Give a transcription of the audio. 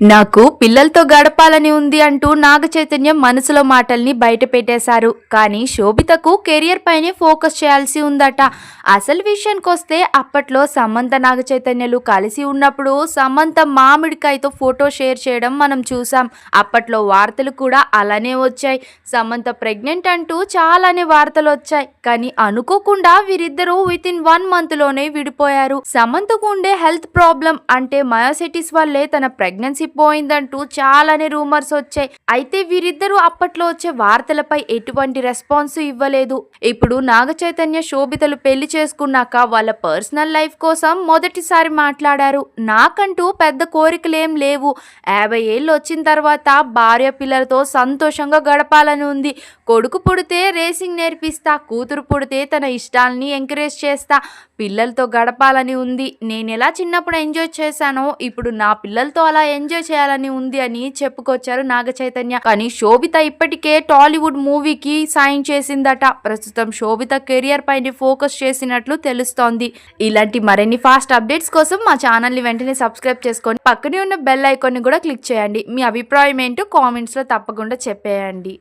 నాకు పిల్లలతో గడపాలని ఉంది అంటూ నాగ చైతన్యం మనసులో మాటల్ని బయట పెట్టేశారు కానీ శోభితకు కెరియర్ పైనే ఫోకస్ చేయాల్సి ఉందట. అసలు విషయానికి వస్తే అప్పట్లో సమంత నాగ చైతన్యలు కలిసి ఉన్నప్పుడు సమంత మామిడికాయతో ఫోటో షేర్ చేయడం మనం చూసాం అప్పట్లో వార్తలు కూడా అలానే వచ్చాయి. సమంత ప్రెగ్నెంట్ అంటూ చాలానే వార్తలు వచ్చాయి. కానీ అనుకోకుండా వీరిద్దరూ విత్ ఇన్ వన్ మంత్లోనే విడిపోయారు. సమంతకు ఉండే హెల్త్ ప్రాబ్లం అంటే మయోసైటిస్ వల్లే తన ప్రెగ్నెన్సీ పోయిందంటూ చాలానే రూమర్స్ వచ్చాయి. అయితే వీరిద్దరూ అప్పట్లో వచ్చే వార్తలపై ఎటువంటి రెస్పాన్స్ ఇవ్వలేదు. ఇప్పుడు నాగ చైతన్య శోభితలు పెళ్ళి చేసుకున్నాక వాళ్ళ పర్సనల్ లైఫ్ కోసం మొదటిసారి మాట్లాడారు. నాకంటూ పెద్ద కోరికలేం లేవు. యాభై ఏళ్ళు వచ్చిన తర్వాత భార్య పిల్లలతో సంతోషంగా గడపాలని ఉంది. కొడుకు పుడితే రేసింగ్ నేర్పిస్తా కూతురు పుడితే తన ఇష్టాలని ఎంకరేజ్ చేస్తా పిల్లలతో గడపాలని ఉంది. నేను ఎలా చిన్నప్పుడు ఎంజాయ్ చేశానో ఇప్పుడు నా పిల్లలతో అలా ఎంజాయ్ ఎంజాయ్ చేయాలని ఉంది అని చెప్పుకొచ్చారు నాగ చైతన్య. కానీ శోభిత ఇప్పటికే టాలీవుడ్ మూవీకి సాయం చేసిందట. ప్రస్తుతం శోభిత కెరియర్ పైన ఫోకస్ చేసినట్లు తెలుస్తోంది. ఇలాంటి మరిన్ని ఫాస్ట్ అప్డేట్స్ కోసం మా ఛానల్ని వెంటనే సబ్స్క్రైబ్ చేసుకొని పక్కనే ఉన్న బెల్ ఐకాన్ని కూడా క్లిక్ చేయండి. మీ అభిప్రాయం ఏంటో కామెంట్స్లో తప్పకుండా చెప్పేయండి.